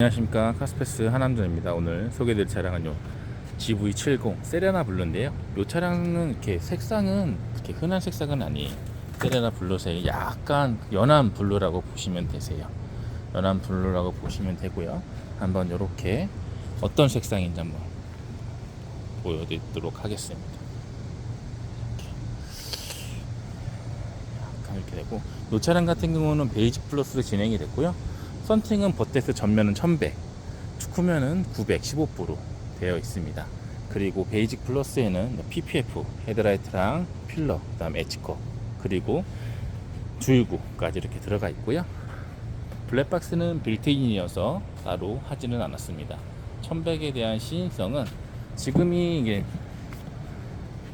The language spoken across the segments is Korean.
안녕하십니까. 카스페스 하남전입니다. 오늘 소개드릴 차량은 요. GV70 세레나 블루인데요. 이 차량은 이렇게 색상은 이렇게 흔한 색상은 아니에요. 세레나 블루색 약간 연한 블루라고 보시면 되세요. 연한 블루라고 보시면 되고요. 한번 이렇게 어떤 색상인지 한번 보여드리도록 하겠습니다. 이렇게. 약간 이렇게 되고 이 차량 같은 경우는 베이지 플러스로 진행이 됐고요 썬팅은 버테스 전면은 1100, 축구면은 915%로 되어 있습니다. 그리고 베이직 플러스에는 PPF 헤드라이트랑 필러, 그다음 에치커 그리고 주유구까지 이렇게 들어가 있고요. 블랙박스는 빌트인이어서 따로 하지는 않았습니다. 1100에 대한 시인성은 지금이 이게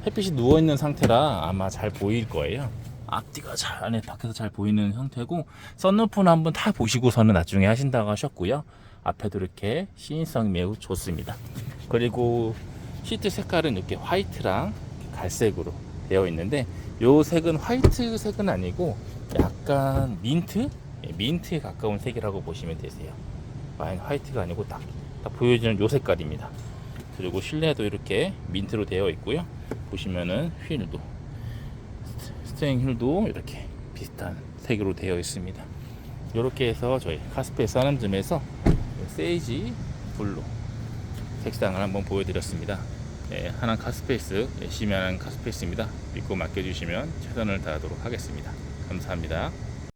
햇빛이 누워 있는 상태라 아마 잘 보일 거예요. 앞뒤가 잘 안에 밖에서 잘 보이는 형태고 썬루프는 한번 타 보시고서는 나중에 하신다고 하셨고요. 앞에도 이렇게 시인성이 매우 좋습니다. 그리고 시트 색깔은 이렇게 화이트랑 갈색으로 되어 있는데 요 색은 화이트 색은 아니고 약간 민트? 예, 민트에 가까운 색이라고 보시면 되세요. 와인 화이트가 아니고 딱, 딱 보여지는 요 색깔입니다. 그리고 실내도 이렇게 민트로 되어 있고요. 보시면은 휠도 스테링 휠도 이렇게 비슷한 색으로 되어 있습니다. 이렇게 해서 저희 카스페이스 하남점에서 세이지 블루 색상을 한번 보여드렸습니다. 예, 하남 카스페이스 열심히 하는 카스페이스입니다. 믿고 맡겨주시면 최선을 다하도록 하겠습니다. 감사합니다.